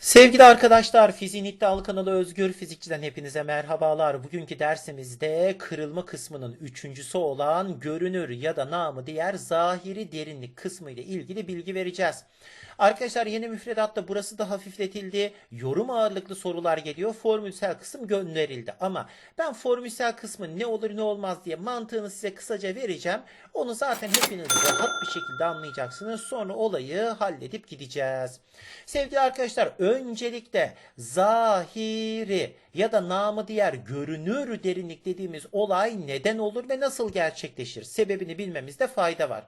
Sevgili arkadaşlar, Fiziğin İddialı kanalı Özgür Fizikçi'den hepinize merhabalar. Bugünkü dersimizde kırılma kısmının üçüncüsü olan görünür ya da namı diğer zahiri derinlik kısmı ile ilgili bilgi vereceğiz. Arkadaşlar yeni müfredatta burası da hafifletildi. Yorum ağırlıklı sorular geliyor. Formülsel kısım gönderildi. Ama ben formülsel kısmı ne olur ne olmaz diye mantığını size kısaca vereceğim. Onu zaten hepiniz rahat bir şekilde anlayacaksınız. Sonra olayı halledip gideceğiz. Sevgili arkadaşlar öncelikle zahiri ya da namı diğer görünür derinlik dediğimiz olay neden olur ve nasıl gerçekleşir? Sebebini bilmemizde fayda var.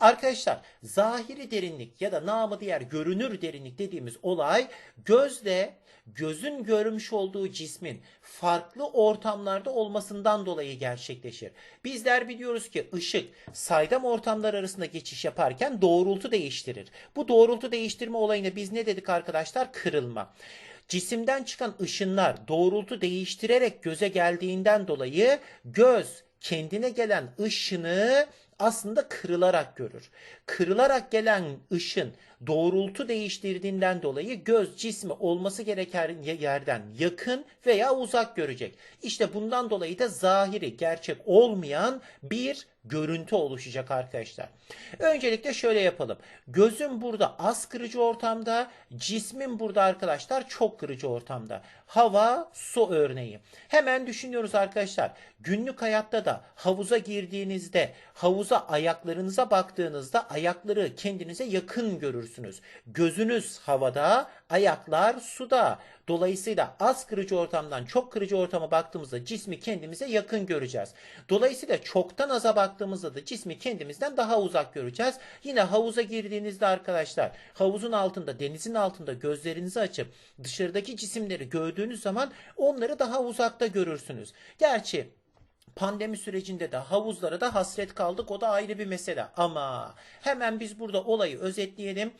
Arkadaşlar zahiri derinlik ya da namı diğer görünür derinlik dediğimiz olay gözle gözün görmüş olduğu cismin farklı ortamlarda olmasından dolayı gerçekleşir. Bizler biliyoruz ki ışık saydam ortamlar arasında geçiş yaparken doğrultu değiştirir. Bu doğrultu değiştirme olayına biz ne dedik arkadaşlar? Kırılma. Cisimden çıkan ışınlar doğrultu değiştirerek göze geldiğinden dolayı göz kendine gelen ışını aslında kırılarak görür. Kırılarak gelen ışın doğrultu değiştirdiğinden dolayı göz cismi olması gereken yerden yakın veya uzak görecek. İşte bundan dolayı da zahiri gerçek olmayan bir görüntü oluşacak arkadaşlar. Öncelikle şöyle yapalım. Gözüm burada az kırıcı ortamda, cismin burada arkadaşlar çok kırıcı ortamda. Hava, su örneği. Hemen düşünüyoruz arkadaşlar. Günlük hayatta da havuza girdiğinizde, havuza ayaklarınıza baktığınızda ayakları kendinize yakın görürsünüz. Gözünüz havada, ayaklar suda. Dolayısıyla az kırıcı ortamdan çok kırıcı ortama baktığımızda cismi kendimize yakın göreceğiz. Dolayısıyla çoktan aza baktığımızda da cismi kendimizden daha uzak göreceğiz. Yine havuza girdiğinizde arkadaşlar havuzun altında denizin altında gözlerinizi açıp dışarıdaki cisimleri gördüğünüz zaman onları daha uzakta görürsünüz. Gerçi Pandemi sürecinde de havuzlara da hasret kaldık. O da ayrı bir mesele. Ama hemen biz burada olayı özetleyelim.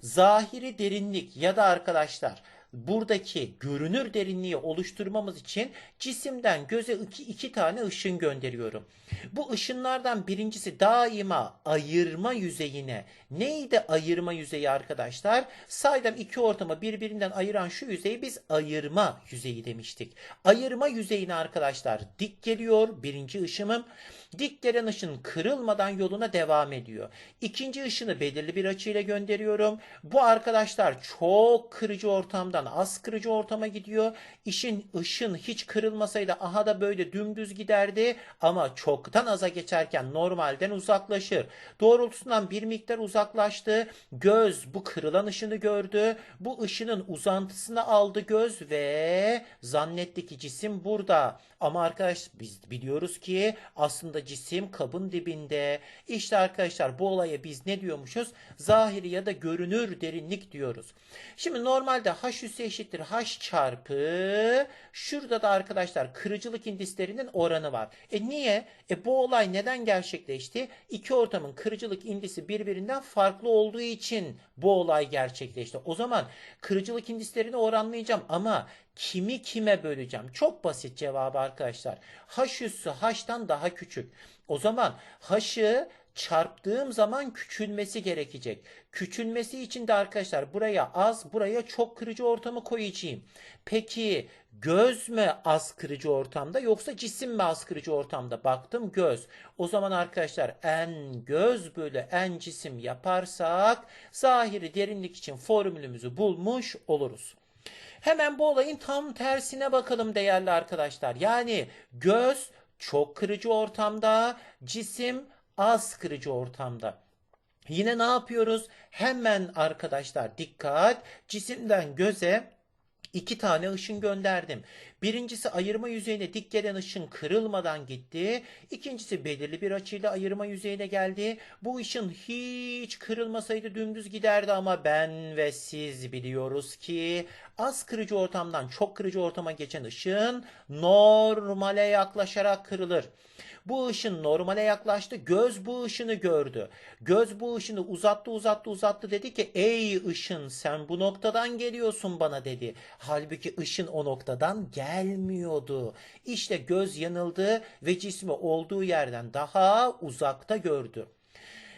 Zahiri derinlik ya da arkadaşlar buradaki görünür derinliği oluşturmamız için cisimden göze iki, iki tane ışın gönderiyorum. Bu ışınlardan birincisi daima ayırma yüzeyine. Neydi ayırma yüzeyi arkadaşlar? Saydam iki ortamı birbirinden ayıran şu yüzeyi biz ayırma yüzeyi demiştik. Ayırma yüzeyine arkadaşlar dik geliyor birinci ışınım. Dik gelen ışın kırılmadan yoluna devam ediyor. İkinci ışını belirli bir açıyla gönderiyorum. Bu arkadaşlar çok kırıcı ortamdan az kırıcı ortama gidiyor. İşin ışın hiç kırılmasaydı aha da böyle dümdüz giderdi ama çoktan aza geçerken normalden uzaklaşır. Doğrultusundan bir miktar uzaklaştı. Göz bu kırılan ışını gördü. Bu ışının uzantısını aldı göz ve zannetti ki cisim burada. Ama arkadaş biz biliyoruz ki aslında cisim kabın dibinde. İşte arkadaşlar bu olaya biz ne diyormuşuz? Zahiri ya da görünür derinlik diyoruz. Şimdi normalde h üssü eşittir h çarpı şurada da arkadaşlar kırıcılık indislerinin oranı var. E niye? E bu olay neden gerçekleşti? İki ortamın kırıcılık indisi birbirinden farklı olduğu için bu olay gerçekleşti. O zaman kırıcılık indislerini oranlayacağım ama kimi kime böleceğim? Çok basit cevabı arkadaşlar. H üssü h'tan daha küçük. O zaman h'ı çarptığım zaman küçülmesi gerekecek. Küçülmesi için de arkadaşlar buraya az, buraya çok kırıcı ortamı koyacağım. Peki göz mü az kırıcı ortamda yoksa cisim mi az kırıcı ortamda? Baktım göz. O zaman arkadaşlar en göz bölü en cisim yaparsak zahiri derinlik için formülümüzü bulmuş oluruz. Hemen bu olayın tam tersine bakalım değerli arkadaşlar. Yani göz çok kırıcı ortamda, cisim az kırıcı ortamda. Yine ne yapıyoruz? Hemen arkadaşlar dikkat. Cisimden göze iki tane ışın gönderdim. Birincisi ayırma yüzeyine dik gelen ışın kırılmadan gitti. İkincisi belirli bir açıyla ayırma yüzeyine geldi. Bu ışın hiç kırılmasaydı dümdüz giderdi ama ben ve siz biliyoruz ki az kırıcı ortamdan çok kırıcı ortama geçen ışın normale yaklaşarak kırılır. Bu ışın normale yaklaştı. Göz bu ışını gördü. Göz bu ışını uzattı uzattı uzattı dedi ki ey ışın sen bu noktadan geliyorsun bana dedi. Halbuki ışın o noktadan gelmiyordu. İşte göz yanıldı ve cismi olduğu yerden daha uzakta gördü.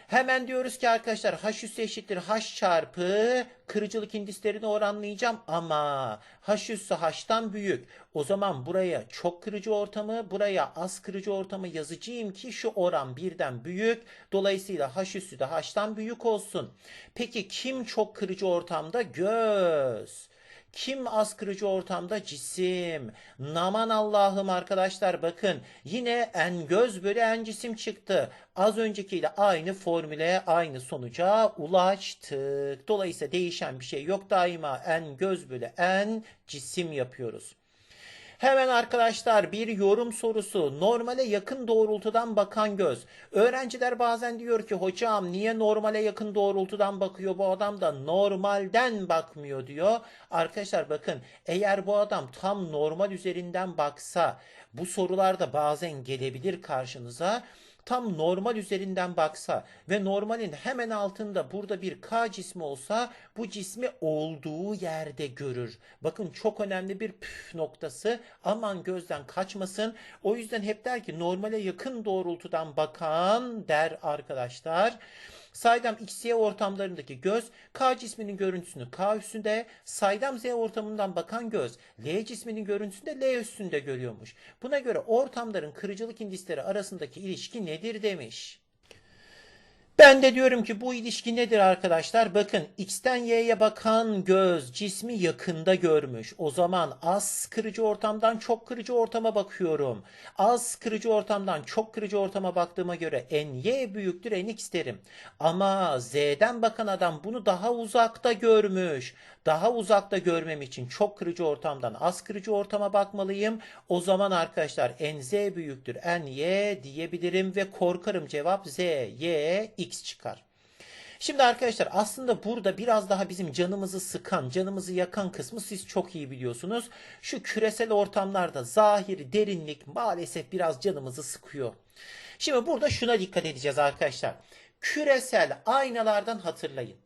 Hemen diyoruz ki arkadaşlar h üssü eşittir h çarpı kırıcılık indislerini oranlayacağım ama h üssü h'tan büyük. O zaman buraya çok kırıcı ortamı, buraya az kırıcı ortamı yazacağım ki şu oran birden büyük. Dolayısıyla h üssü de h'tan büyük olsun. Peki kim çok kırıcı ortamda? Göz. Kim az ortamda? Cisim. Naman Allah'ım arkadaşlar bakın yine en göz bölü en cisim çıktı. Az öncekiyle aynı formüle aynı sonuca ulaştık. Dolayısıyla değişen bir şey yok daima en göz bölü en cisim yapıyoruz. Hemen arkadaşlar bir yorum sorusu. Normale yakın doğrultudan bakan göz. Öğrenciler bazen diyor ki hocam niye normale yakın doğrultudan bakıyor bu adam da normalden bakmıyor diyor. Arkadaşlar bakın eğer bu adam tam normal üzerinden baksa bu sorularda bazen gelebilir karşınıza tam normal üzerinden baksa ve normalin hemen altında burada bir K cismi olsa bu cismi olduğu yerde görür. Bakın çok önemli bir püf noktası. Aman gözden kaçmasın. O yüzden hep der ki normale yakın doğrultudan bakan der arkadaşlar. Saydam XY ortamlarındaki göz K cisminin görüntüsünü K üstünde, saydam Z ortamından bakan göz L cisminin görüntüsünde L üstünde görüyormuş. Buna göre ortamların kırıcılık indisleri arasındaki ilişki nedir demiş. Ben de diyorum ki bu ilişki nedir arkadaşlar? Bakın X'ten Y'ye bakan göz cismi yakında görmüş. O zaman az kırıcı ortamdan çok kırıcı ortama bakıyorum. Az kırıcı ortamdan çok kırıcı ortama baktığıma göre NY büyüktür NX derim. Ama Z'den bakan adam bunu daha uzakta görmüş. Daha uzakta görmem için çok kırıcı ortamdan az kırıcı ortama bakmalıyım. O zaman arkadaşlar NZ büyüktür NY diyebilirim ve korkarım cevap Z, Y, çıkar. Şimdi arkadaşlar aslında burada biraz daha bizim canımızı sıkan, canımızı yakan kısmı siz çok iyi biliyorsunuz. Şu küresel ortamlarda zahir derinlik maalesef biraz canımızı sıkıyor. Şimdi burada şuna dikkat edeceğiz arkadaşlar. Küresel aynalardan hatırlayın.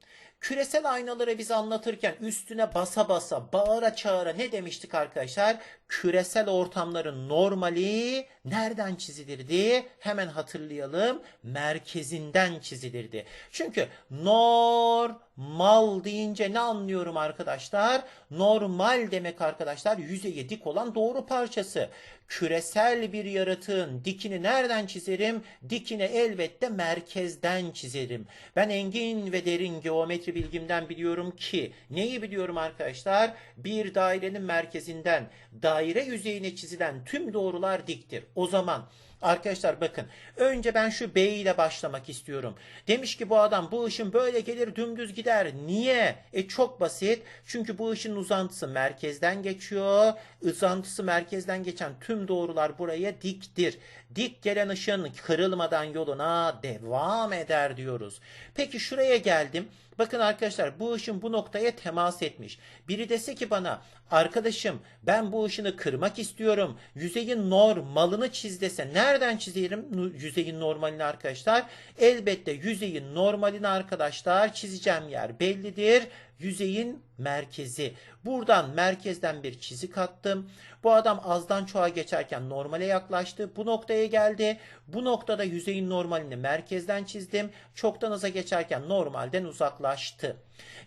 Küresel aynaları biz anlatırken üstüne basa basa, bağıra çağıra ne demiştik arkadaşlar? Küresel ortamların normali nereden çizilirdi? Hemen hatırlayalım. Merkezinden çizilirdi. Çünkü normal deyince ne anlıyorum arkadaşlar? Normal demek arkadaşlar yüzeye dik olan doğru parçası. Küresel bir yaratığın dikini nereden çizerim? Dikini elbette merkezden çizerim. Ben engin ve derin geometri bilgimden biliyorum ki neyi biliyorum arkadaşlar? Bir dairenin merkezinden daire yüzeyine çizilen tüm doğrular diktir. O zaman Arkadaşlar bakın önce ben şu B ile başlamak istiyorum. Demiş ki bu adam bu ışın böyle gelir dümdüz gider. Niye? E çok basit. Çünkü bu ışın uzantısı merkezden geçiyor. Uzantısı merkezden geçen tüm doğrular buraya diktir. Dik gelen ışın kırılmadan yoluna devam eder diyoruz. Peki şuraya geldim. Bakın arkadaşlar bu ışın bu noktaya temas etmiş. Biri dese ki bana arkadaşım ben bu ışını kırmak istiyorum. Yüzeyin normalini çiz dese nereden çizerim yüzeyin normalini arkadaşlar? Elbette yüzeyin normalini arkadaşlar çizeceğim yer bellidir yüzeyin merkezi. Buradan merkezden bir çizik attım. Bu adam azdan çoğa geçerken normale yaklaştı. Bu noktaya geldi. Bu noktada yüzeyin normalini merkezden çizdim. Çoktan aza geçerken normalden uzaklaştı.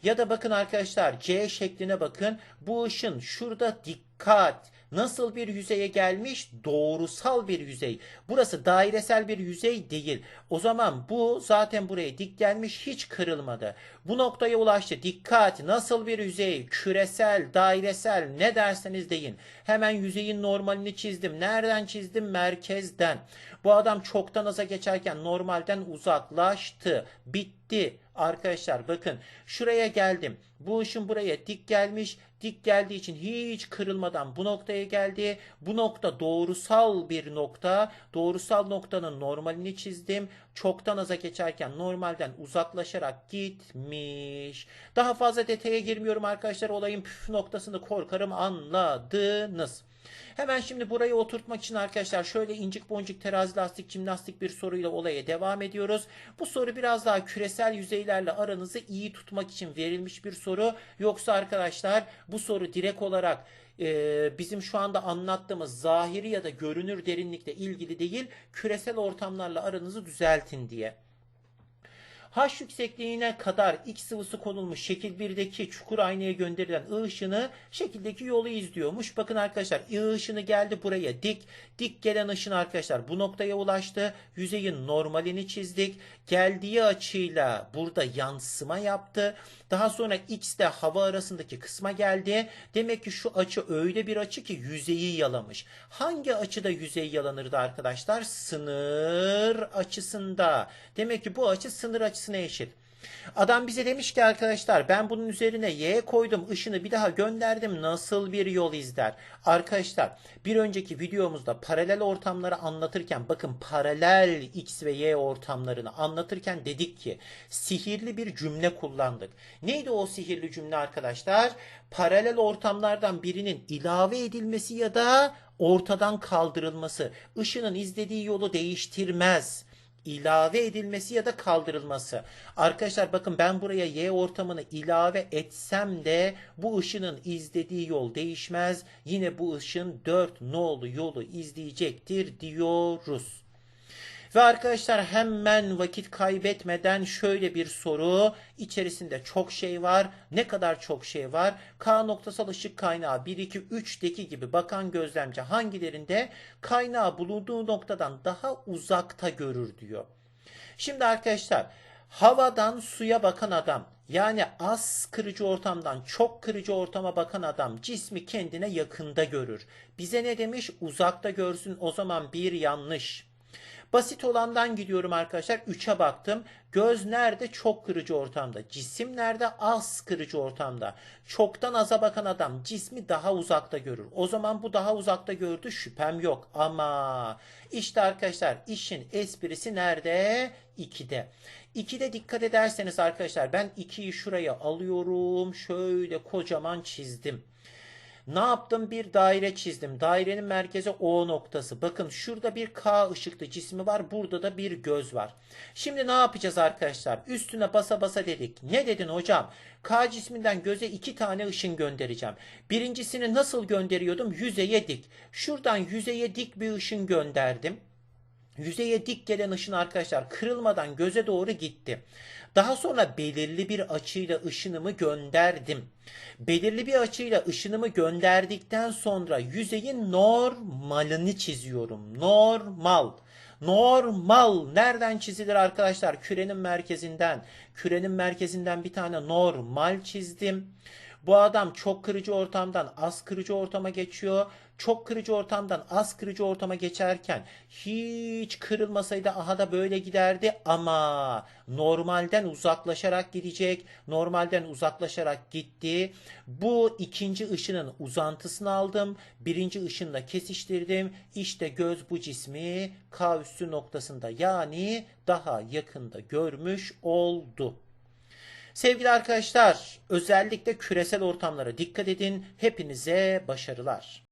Ya da bakın arkadaşlar C şekline bakın. Bu ışın şurada dikkat nasıl bir yüzeye gelmiş? Doğrusal bir yüzey. Burası dairesel bir yüzey değil. O zaman bu zaten buraya dik gelmiş hiç kırılmadı. Bu noktaya ulaştı. Dikkat nasıl bir yüzey? Küresel, dairesel ne derseniz deyin. Hemen yüzeyin normalini çizdim. Nereden çizdim? Merkezden. Bu adam çoktan aza geçerken normalden uzaklaştı. Bitti. Arkadaşlar bakın şuraya geldim. Bu ışın buraya dik gelmiş. Dik geldiği için hiç kırılmadan bu noktaya geldi. Bu nokta doğrusal bir nokta. Doğrusal noktanın normalini çizdim. Çoktan aza geçerken normalden uzaklaşarak gitmiş. Daha fazla detaya girmiyorum arkadaşlar. Olayın püf noktasını korkarım anladınız. Hemen şimdi burayı oturtmak için arkadaşlar şöyle incik boncuk terazi lastik jimnastik bir soruyla olaya devam ediyoruz. Bu soru biraz daha küresel yüzeylerle aranızı iyi tutmak için verilmiş bir soru. Yoksa arkadaşlar bu soru direkt olarak e, bizim şu anda anlattığımız zahiri ya da görünür derinlikle ilgili değil küresel ortamlarla aranızı düzeltin diye. H yüksekliğine kadar X sıvısı konulmuş şekil 1'deki çukur aynaya gönderilen I ışını şekildeki yolu izliyormuş. Bakın arkadaşlar I ışını geldi buraya dik. Dik gelen ışın arkadaşlar bu noktaya ulaştı. Yüzeyin normalini çizdik. Geldiği açıyla burada yansıma yaptı. Daha sonra X ile hava arasındaki kısma geldi. Demek ki şu açı öyle bir açı ki yüzeyi yalamış. Hangi açıda yüzey yalanırdı arkadaşlar? Sınır açısında. Demek ki bu açı sınır açısına eşit. Adam bize demiş ki arkadaşlar ben bunun üzerine y koydum ışını bir daha gönderdim nasıl bir yol izler? Arkadaşlar bir önceki videomuzda paralel ortamları anlatırken bakın paralel x ve y ortamlarını anlatırken dedik ki sihirli bir cümle kullandık. Neydi o sihirli cümle arkadaşlar? Paralel ortamlardan birinin ilave edilmesi ya da ortadan kaldırılması ışının izlediği yolu değiştirmez ilave edilmesi ya da kaldırılması. Arkadaşlar bakın ben buraya y ortamını ilave etsem de bu ışının izlediği yol değişmez. Yine bu ışın 4 nolu yolu izleyecektir diyoruz. Ve arkadaşlar hemen vakit kaybetmeden şöyle bir soru. İçerisinde çok şey var. Ne kadar çok şey var? K noktasal ışık kaynağı 1, 2, 3'deki gibi bakan gözlemci hangilerinde kaynağı bulunduğu noktadan daha uzakta görür diyor. Şimdi arkadaşlar havadan suya bakan adam yani az kırıcı ortamdan çok kırıcı ortama bakan adam cismi kendine yakında görür. Bize ne demiş? Uzakta görsün o zaman bir yanlış. Basit olandan gidiyorum arkadaşlar. 3'e baktım. Göz nerede? Çok kırıcı ortamda. Cisim nerede? Az kırıcı ortamda. Çoktan aza bakan adam cismi daha uzakta görür. O zaman bu daha uzakta gördü şüphem yok. Ama işte arkadaşlar işin esprisi nerede? 2'de. 2'de dikkat ederseniz arkadaşlar ben 2'yi şuraya alıyorum. Şöyle kocaman çizdim. Ne yaptım? Bir daire çizdim. Dairenin merkezi O noktası. Bakın şurada bir K ışıklı cismi var. Burada da bir göz var. Şimdi ne yapacağız arkadaşlar? Üstüne basa basa dedik. Ne dedin hocam? K cisminden göze iki tane ışın göndereceğim. Birincisini nasıl gönderiyordum? Yüzeye dik. Şuradan yüzeye dik bir ışın gönderdim. Yüzeye dik gelen ışın arkadaşlar kırılmadan göze doğru gitti. Daha sonra belirli bir açıyla ışınımı gönderdim. Belirli bir açıyla ışınımı gönderdikten sonra yüzeyin normalini çiziyorum. Normal. Normal nereden çizilir arkadaşlar? Kürenin merkezinden. Kürenin merkezinden bir tane normal çizdim. Bu adam çok kırıcı ortamdan az kırıcı ortama geçiyor. Çok kırıcı ortamdan az kırıcı ortama geçerken hiç kırılmasaydı aha da böyle giderdi ama normalden uzaklaşarak gidecek. Normalden uzaklaşarak gitti. Bu ikinci ışının uzantısını aldım. Birinci ışınla kesiştirdim. İşte göz bu cismi K üssü noktasında yani daha yakında görmüş oldu. Sevgili arkadaşlar, özellikle küresel ortamlara dikkat edin. Hepinize başarılar.